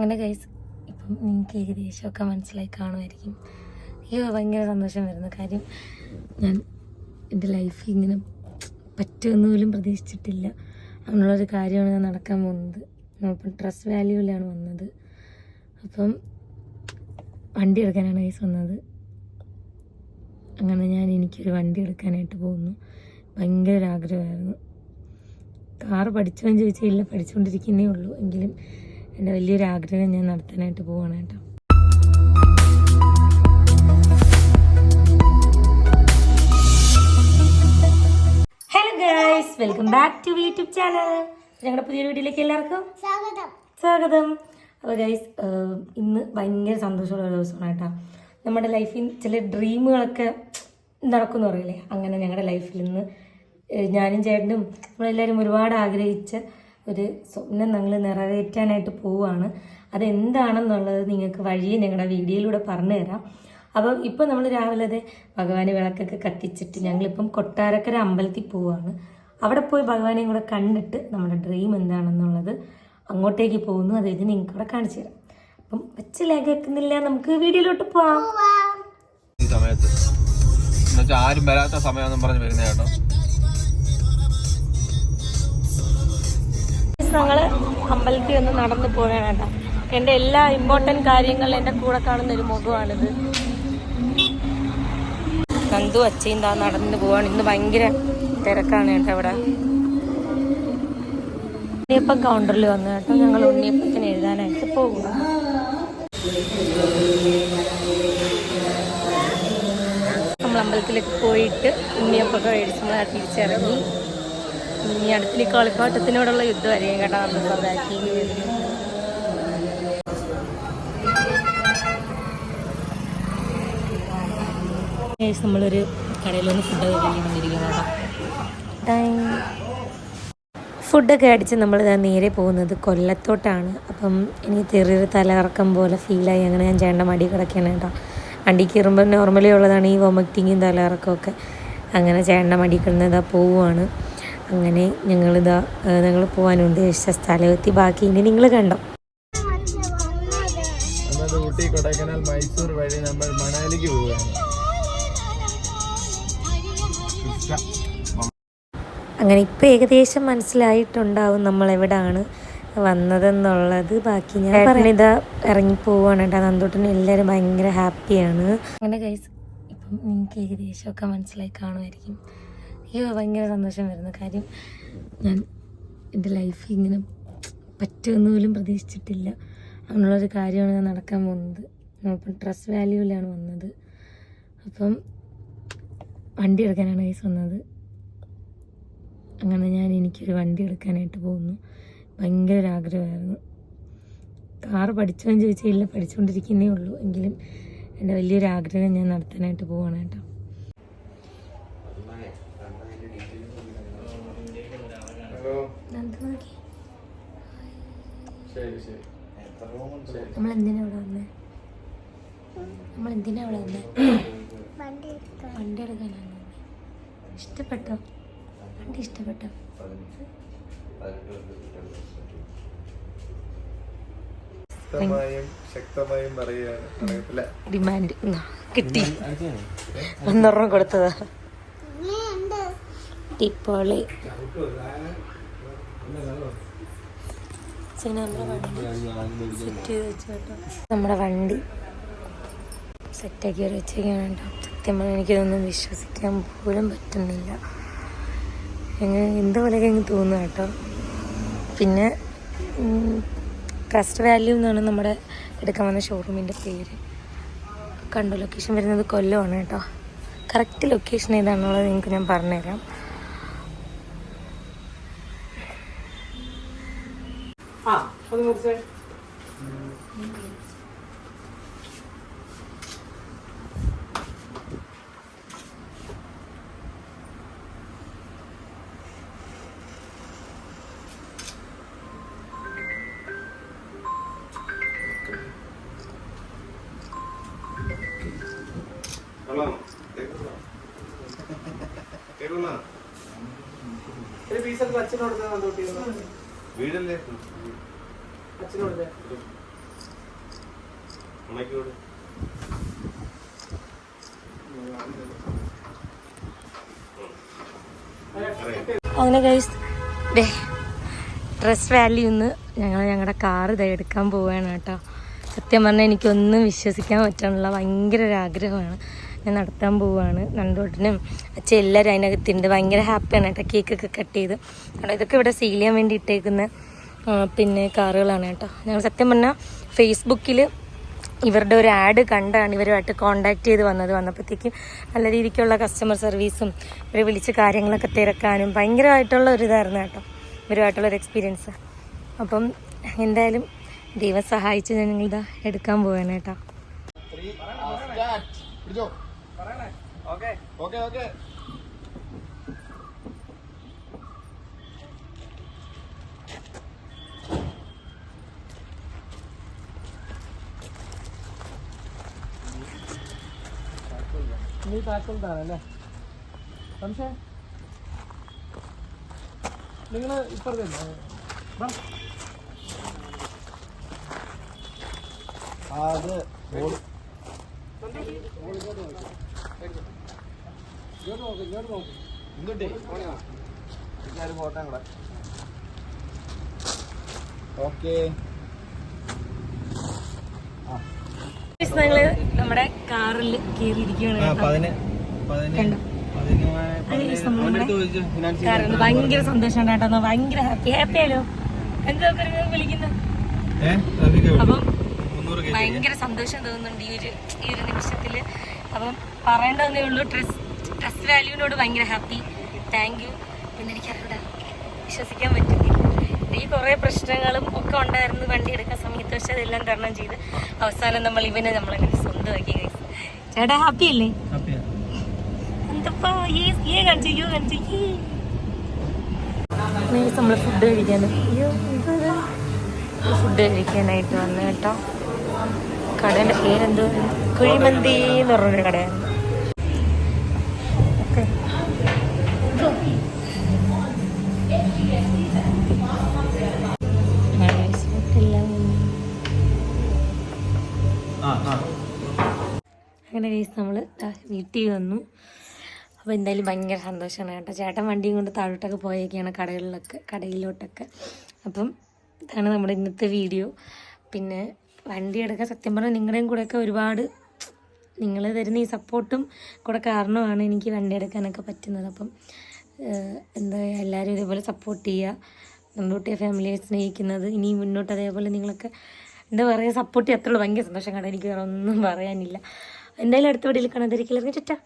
അങ്ങനെ ഗൈസ് ഇപ്പം നിങ്ങൾക്ക് ഏകദേശമൊക്കെ മനസ്സിലായി കാണുമായിരിക്കും. അയ്യോ ഭയങ്കര സന്തോഷം വരുന്ന കാര്യം. ഞാൻ എന്റെ ലൈഫിൽ ഇങ്ങനെ പറ്റുമെന്ന് പോലും പ്രതീക്ഷിച്ചിട്ടില്ല. അങ്ങനെയുള്ളൊരു കാര്യമാണ് ഞാൻ നടക്കാൻ പോകുന്നത്. നമ്മളിപ്പം ട്രസ്റ്റ് വാല്യൂവിലാണ് വന്നത്. അപ്പം വണ്ടി എടുക്കാനാണ് ഗൈസ് വന്നത്. അങ്ങനെ ഞാൻ എനിക്കൊരു വണ്ടി എടുക്കാനായിട്ട് പോകുന്നു. ഭയങ്കര ഒരു ആഗ്രഹമായിരുന്നു കാറ് പഠിച്ചോന്ന് ചോദിച്ചാൽ ഇല്ല പഠിച്ചുകൊണ്ടിരിക്കുന്നേ ഉള്ളൂ. എങ്കിലും എന്റെ വലിയൊരു ആഗ്രഹം ഞാൻ നടത്താനായിട്ട് പോവാണ് കേട്ടോ. Hello guys welcome back to YouTube channel ഞങ്ങളുടെ പുതിയൊരു വീഡിയോയിലേക്ക് എല്ലാവർക്കും സ്വാഗതം. സ്വാഗതം. അപ്പോൾ ഗൈസ് ഇന്ന് ഭയങ്കര സന്തോഷമുള്ള ഒരു ദിവസമാണ് കേട്ടോ. നമ്മുടെ ലൈഫിൽ ചില ഡ്രീമുകളൊക്കെ നടക്കുമെന്ന് പറയില്ലേ അങ്ങനെ ഞങ്ങളുടെ ലൈഫിൽ ഇന്ന് ഞാനും ചേട്ടനും നമ്മളെല്ലാവരും ഒരുപാട് ആഗ്രഹിച്ച ഒരു സ്വപ്നം ഞങ്ങൾ നിറവേറ്റാനായിട്ട് പോവുകയാണ്. അതെന്താണെന്നുള്ളത് നിങ്ങൾക്ക് വഴി ഞങ്ങളുടെ വീഡിയോയിലൂടെ പറഞ്ഞു തരാം. അപ്പം ഇപ്പം നമ്മൾ രാവിലെ അതെ ഭഗവാന് വിളക്കൊക്കെ കത്തിച്ചിട്ട് ഞങ്ങളിപ്പം കൊട്ടാരക്കര അമ്പലത്തിൽ പോവുകയാണ്. അവിടെ പോയി ഭഗവാനെയും കൂടെ കണ്ടിട്ട് നമ്മുടെ ഡ്രീം എന്താണെന്നുള്ളത് അങ്ങോട്ടേക്ക് പോകുന്നു. അത് നിങ്ങൾക്ക് ഇവിടെ കാണിച്ചു തരാം. അപ്പം വെച്ച് ലേഖക്കുന്നില്ല നമുക്ക് വീഡിയോയിലോട്ട് പോവാം. സമയത്ത്. ആരും വരാത്ത സമയം പറഞ്ഞ് വരുന്ന കേട്ടോ. ഞങ്ങൾ അമ്പലത്തിൽ ഒന്ന് നടന്നു പോവുകയാണ് വേണ്ട എന്റെ എല്ലാ ഇമ്പോർട്ടന്റ് കാര്യങ്ങളും എന്റെ കൂടെ കാണുന്ന ഒരു മുഖമാണിത്. നന്ദു അച്ഛയും താ നടന്നു പോവാണ്. ഇന്ന് ഭയങ്കര തിരക്കാണ് കേട്ടോ ഇവിടെ. ഉണ്ണിയപ്പം കൗണ്ടറിൽ വന്നു കേട്ടോ. ഞങ്ങൾ ഉണ്ണിയപ്പത്തിന് എഴുതാനായിട്ട് പോകും നമ്മൾ അമ്പലത്തിലേക്ക് പോയിട്ട് ഉണ്ണിയപ്പൊക്കെ മേടിച്ച് തിരിച്ചിറങ്ങി. ഇനി അടുത്തിൽ കളിപ്പാട്ടത്തിനോടുള്ള യുദ്ധമായിരിക്കും കേട്ടോ നമ്മൾ സ്വന്തമാക്കി നമ്മളൊരു നിന്ന് ഫുഡ് കഴിക്കാൻ വന്നിരിക്കുന്നു കേട്ടോ. ഫുഡൊക്കെ അടിച്ച് നമ്മൾ ഇതാ നേരെ പോകുന്നത് കൊല്ലത്തോട്ടാണ്. അപ്പം എനിക്ക് ചെറിയൊരു തലകറക്കം പോലെ ഫീലായി അങ്ങനെ ഞാൻ ചേട്ടന്റെ മടി കിടക്കുകയാണ് കേട്ടോ. വണ്ടി കയറുമ്പോൾ നോർമലി ഉള്ളതാണ് ഈ വൊമിറ്റിങ്ങും തലകറക്കമൊക്കെ അങ്ങനെ ചേട്ടന്റെ മടി കിടന്നതാ പോവുകയാണ് അങ്ങനെ ഞങ്ങളിതാ ഞങ്ങൾ പോകാൻ ഉദ്ദേശിച്ച സ്ഥലമെത്തി. ബാക്കി ഇനി നിങ്ങൾ കണ്ടോ? ഊട്ടി കൊടൈക്കനാൽ മൈസൂർ വഴി നമ്മൾ മണാലിക്ക് പോവുകയാണ്. അങ്ങനെ ഇപ്പം ഏകദേശം മനസ്സിലായിട്ടുണ്ടാവും നമ്മൾ എവിടാണ് വന്നതെന്നുള്ളത്. ബാക്കി ഞാൻ പറഞ്ഞിതാ ഇറങ്ങി പോവാണ് കേട്ടോ. നന്ദോട്ടിന് എല്ലാവരും ഭയങ്കര ഹാപ്പിയാണ്. അങ്ങനെ ഗൈസ് ഇപ്പം നിങ്ങൾക്ക് ഏകദേശമൊക്കെ മനസ്സിലായി കാണുമായിരിക്കും. അയ്യോ ഭയങ്കര സന്തോഷം വരുന്ന കാര്യം. ഞാൻ എന്റെ ലൈഫിൽ ഇങ്ങനെ പറ്റുമെന്ന് പോലും പ്രതീക്ഷിച്ചിട്ടില്ല. അങ്ങനെയുള്ളൊരു കാര്യമാണ് ഞാൻ നടക്കാൻ പോകുന്നത്. നമ്മളിപ്പം ട്രസ്റ്റ് വാല്യൂവിലാണ് വന്നത്. അപ്പം വണ്ടി എടുക്കാനാണ് ഗൈസ് വന്നത്. അങ്ങനെ ഞാൻ എനിക്കൊരു വണ്ടി എടുക്കാനായിട്ട് പോകുന്നു. ഭയങ്കര ഒരു ആഗ്രഹമായിരുന്നു. കാറ് പഠിച്ചോന്ന് ചോദിച്ചാൽ ഇല്ല പഠിച്ചുകൊണ്ടിരിക്കുന്നേ ഉള്ളൂ. എങ്കിലും എന്റെ വലിയൊരു ആഗ്രഹം ഞാൻ നടത്താനായിട്ട് പോവാണ് കേട്ടോ ഹലോ നന്ദു നോക്കി ശരി ശരി നമ്മൾ എന്തിനാ ഇവിടെ വന്നേ നമ്മൾ എന്തിനാ ഇവിടെ വന്നേ? വണ്ടി എടുക്കാനാണ് ഇഷ്ടപ്പെട്ടോ? വണ്ടി ഇഷ്ടപ്പെട്ടോ? ശക്തമായും പറയുകയാണ്. ഡിമാൻഡ് കിട്ടി. ഒന്നൊരെണ്ണം കൊടുത്തതാ. നീ ഉണ്ട് ടിപ്പോളി. നമ്മുടെ വണ്ടി? സെറ്റാക്കി വെച്ചേക്കാണ് കേട്ടോ. സത്യം പറഞ്ഞാൽ എനിക്കിതൊന്നും വിശ്വസിക്കാൻ പോലും പറ്റുന്നില്ല. എങ്ങനെ എന്തുപോലെയൊക്കെ എനിക്ക് തോന്നുന്നു കേട്ടോ. പിന്നെ ട്രസ്റ്റ് വാല്യൂ എന്നാണ് നമ്മുടെ എടുക്കാൻ വന്ന ഷോറൂമിന്റെ പേര്. കണ്ടു ലൊക്കേഷൻ വരുന്നത് കൊല്ലമാണ് കേട്ടോ. കറക്റ്റ് ലൊക്കേഷൻ ഏതാണെന്നുള്ളത് നിങ്ങൾക്ക് ഞാൻ പറഞ്ഞുതരാം. 여기 목소리. Hermano, తెగున్నా రేపు ఈసారి వచ్చిన వాడు వీడలేదు വീടല്ലേ അങ്ങനെ ഗൈസ് ഡേ ഡ്രസ് വാല്യൂ ഒന്ന് ഞങ്ങൾ ഞങ്ങളുടെ കാറ് ഇതായി എടുക്കാൻ പോവുകയാണ് കേട്ടോ. സത്യം പറഞ്ഞാൽ എനിക്കൊന്നും വിശ്വസിക്കാൻ പറ്റാനുള്ള ഭയങ്കര ഒരു ആഗ്രഹമാണ്. ഞാൻ നടത്താൻ പോവുകയാണ് നണ്ടോട്ടിനും അച്ഛൻ എല്ലാവരും അതിനകത്തുണ്ട്. ഭയങ്കര ഹാപ്പിയാണ് കേട്ടോ. കേക്കൊക്കെ കട്ട് ചെയ്ത്. കാരണം ഇതൊക്കെ ഇവിടെ സീൽ ചെയ്യാൻ വേണ്ടി ഇട്ടേക്കുന്ന. ആ, പിന്നെ കാറുകളാണ് കേട്ടോ. ഞങ്ങൾ സത്യം പറഞ്ഞാൽ ഫേസ്ബുക്കിൽ ഇവരുടെ ഒരു ആഡ് കണ്ടാണ് ഇവരുമായിട്ട് കോണ്ടാക്ട് ചെയ്ത് വന്നത്. വന്നപ്പോഴത്തേക്കും നല്ല രീതിക്കുള്ള കസ്റ്റമർ സർവീസും ഇവരെ വിളിച്ച് കാര്യങ്ങളൊക്കെ തിരക്കാനും ഭയങ്കരമായിട്ടുള്ള ഒരു ഇതായിരുന്നു കേട്ടോ. ഇവരുമായിട്ടുള്ള ഒരു എക്സ്പീരിയൻസ് അപ്പം എന്തായാലും ദൈവം സഹായിച്ച് ഞങ്ങളിതാ എടുക്കാൻ പോവാണ് കേട്ടോ. നീ താക്കോൽതാണല്ലേ സംശയം? നിങ്ങൾ ഇപ്പുറത്തല്ലേ അത് ഫോട്ടോ കൂടെ ഓക്കേ. ഞങ്ങൾ നമ്മുടെ കാറിൽ കയറിയിരിക്കുകയാണ് കാറിൽ ഭയങ്കര സന്തോഷം കേട്ടോ. ഭയങ്കര ഹാപ്പി ഹാപ്പി ആയാലോ എന്താ വിളിക്കുന്നത് അപ്പം ഭയങ്കര സന്തോഷം തോന്നുന്നുണ്ട് ഈ ഒരു ഈ ഒരു നിമിഷത്തിൽ. അപ്പം പറയേണ്ടതേ ഉള്ളൂ ഡ്രസ് ഡ്രസ് വാല്യൂവിനോട് ഭയങ്കര ഹാപ്പി താങ്ക് യു പിന്നെ എനിക്കറിവിടെ വിശ്വസിക്കാൻ പറ്റുന്നില്ല. ഈ കുറേ പ്രശ്നങ്ങളും ഒക്കെ ഉണ്ടായിരുന്നു വണ്ടി എടുക്കാൻ സമയത്ത് പക്ഷെ അതെല്ലാം തരണം ചെയ്ത് അവസാനം നമ്മൾ ഇവനെ നമ്മളങ്ങനെ സ്വന്തമാക്കി guys. ചേട്ടാ ഹാപ്പി അല്ലേ? എന്തപ്പാ? ഈ ഈ കാണിച്ചു യു കാണിച്ചു നമ്മൾ ഫുഡ് കഴിക്കാൻ ഫുഡ് കഴിക്കാനായിട്ട് വന്നു കേട്ടോ. കടയുടെ പേരെന്തോ? കുഴിമന്തി എന്ന് പറഞ്ഞൊരു കടയാണ്. ഓക്കെ. അങ്ങനെ കേസ് നമ്മൾ വീട്ടിൽ വന്നു. അപ്പോൾ എന്തായാലും ഭയങ്കര സന്തോഷമാണ് കേട്ടോ. ചേട്ടൻ വണ്ടിയും കൊണ്ട് താഴോട്ടൊക്കെ പോയേക്കാണ് കടകളിലൊക്കെ കടയിലോട്ടൊക്കെ. അപ്പം ഇതാണ് നമ്മുടെ ഇന്നത്തെ വീഡിയോ. പിന്നെ വണ്ടി എടുക്കാൻ സത്യം പറഞ്ഞാൽ നിങ്ങളുടെയും കൂടെയൊക്കെ ഒരുപാട് നിങ്ങൾ തരുന്ന ഈ സപ്പോർട്ടും കൂടെ കാരണമാണ് എനിക്ക് വണ്ടി എടുക്കാനൊക്കെ പറ്റുന്നത്. അപ്പം എന്താ എല്ലാവരും ഇതേപോലെ സപ്പോർട്ട് ചെയ്യുക. മുന്നോട്ടിയ ഫാമിലിയെ സ്നേഹിക്കുന്നത് ഇനി മുന്നോട്ട് അതേപോലെ നിങ്ങളൊക്കെ എന്താ പറയുക സപ്പോർട്ട് ചെയ്യത്തുള്ളൂ ഭയങ്കര സന്തോഷം കണ്ടാൽ എനിക്ക് വേറെ ഒന്നും പറയാനില്ല. എന്തായാലും അടുത്ത വീഡിയോയിൽ കാണാതിരിക്കില്ല? ചുറ്റാ.